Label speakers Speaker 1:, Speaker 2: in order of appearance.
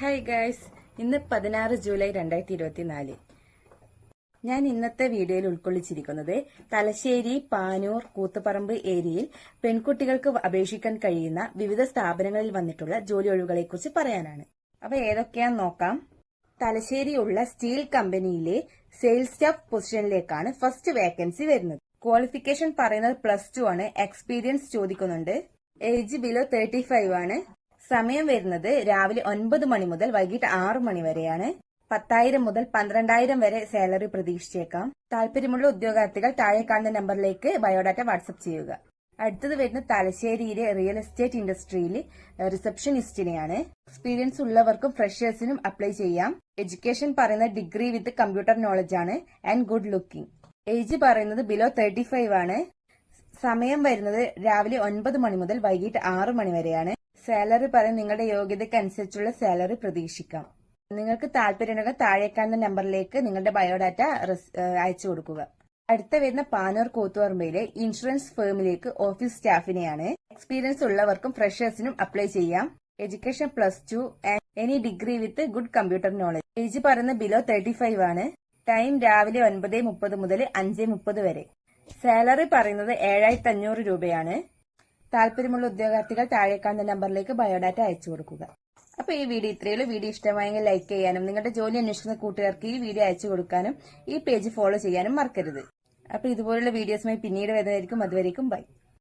Speaker 1: Hi guys ഇന്ന് പതിനാറ് July രണ്ടായിരത്തി ഇരുപത്തി നാല് ഞാൻ ഇന്നത്തെ വീഡിയോയിൽ ഉൾക്കൊള്ളിച്ചിരിക്കുന്നത് തലശ്ശേരി പാനൂർ കൂത്തുപറമ്പ് ഏരിയയിൽ പെൺകുട്ടികൾക്ക് അപേക്ഷിക്കാൻ കഴിയുന്ന വിവിധ സ്ഥാപനങ്ങളിൽ വന്നിട്ടുള്ള ജോലി ഒഴിവുകളെക്കുറിച്ച് പറയാനാണ്. അവ ഏതൊക്കെയാന്ന് നോക്കാം. തലശ്ശേരിയുള്ള സ്റ്റീൽ കമ്പനിയിലെ സെയിൽസ് സ്റ്റാഫ് പൊസിഷനിലേക്കാണ് ഫസ്റ്റ് വേക്കൻസി വരുന്നത്. ക്വാളിഫിക്കേഷൻ പറയുന്നത് പ്ലസ് ടു ആണ്. എക്സ്പീരിയൻസ് ചോദിക്കുന്നുണ്ട്. ഏജ് ബിലോ തേർട്ടി ഫൈവ് ആണ്. സമയം വരുന്നത് രാവിലെ ഒൻപത് മണി മുതൽ വൈകിട്ട് ആറ് മണി വരെയാണ്. പത്തായിരം മുതൽ പന്ത്രണ്ടായിരം വരെ സാലറി പ്രതീക്ഷിച്ചേക്കാം. താല്പര്യമുള്ള ഉദ്യോഗാർത്ഥികൾ താഴെ കാണുന്ന നമ്പറിലേക്ക് ബയോഡാറ്റ വാട്സപ്പ് ചെയ്യുക. അടുത്തത് വരുന്ന തലശ്ശേരിയിലെ റിയൽ എസ്റ്റേറ്റ് ഇൻഡസ്ട്രിയിൽ റിസപ്ഷനിസ്റ്റിനെയാണ് എക്സ്പീരിയൻസ് ഉള്ളവർക്കും ഫ്രഷേഴ്സിനും അപ്ലൈ ചെയ്യാം. എഡ്യൂക്കേഷൻ പറയുന്ന ഡിഗ്രി വിത്ത് കമ്പ്യൂട്ടർ നോളജ് ആണ് ആൻഡ് ഗുഡ് ലുക്കിംഗ് ഏജ് പറയുന്നത് ബിലോ തേർട്ടി ഫൈവ് ആണ്. സമയം വരുന്നത് രാവിലെ ഒൻപത് മണി മുതൽ വൈകിട്ട് ആറ് മണി വരെയാണ്. സാലറി പറയും നിങ്ങളുടെ യോഗ്യതയ്ക്ക് അനുസരിച്ചുള്ള സാലറി പ്രതീക്ഷിക്കാം. നിങ്ങൾക്ക് താല്പര്യമുണ്ടെങ്കിൽ താഴെ കാണുന്ന നമ്പറിലേക്ക് നിങ്ങളുടെ ബയോഡാറ്റ അയച്ചു കൊടുക്കുക. അടുത്ത വരുന്ന പാനൂർ കൂത്തുപറമ്പയിലെ ഇൻഷുറൻസ് ഫേമിലേക്ക് ഓഫീസ് സ്റ്റാഫിനെയാണ് എക്സ്പീരിയൻസ് ഉള്ളവർക്കും ഫ്രഷേഴ്സിനും അപ്ലൈ ചെയ്യാം. Education plus two any degree with good computer knowledge. Age പറയുന്നത് ബിലോ തേർട്ടി ഫൈവ് ആണ്. ടൈം രാവിലെ ഒൻപത് മുപ്പത് മുതൽ അഞ്ച് മുപ്പത് വരെ. സാലറി പറയുന്നത് ഏഴായിരത്തി അഞ്ഞൂറ് രൂപയാണ്. താല്പര്യമുള്ള ഉദ്യോഗാർത്ഥികൾ താഴെ കാണുന്ന നമ്പറിലേക്ക് ബയോഡാറ്റ അയച്ചു കൊടുക്കുക. അപ്പൊ ഈ വീഡിയോ ഇത്രയുള്ളൂ വീഡിയോ ഇഷ്ടമായെങ്കിൽ ലൈക്ക് ചെയ്യാനും നിങ്ങളുടെ ജോലി അന്വേഷിക്കുന്ന കൂട്ടുകാർക്ക് ഈ വീഡിയോ അയച്ചു കൊടുക്കാനും ഈ പേജ് ഫോളോ ചെയ്യാനും മറക്കരുത്. അപ്പൊ ഇതുപോലുള്ള വീഡിയോസുമായി പിന്നീട് വരുന്നതായിരിക്കും. അതുവരേക്കും ബൈ.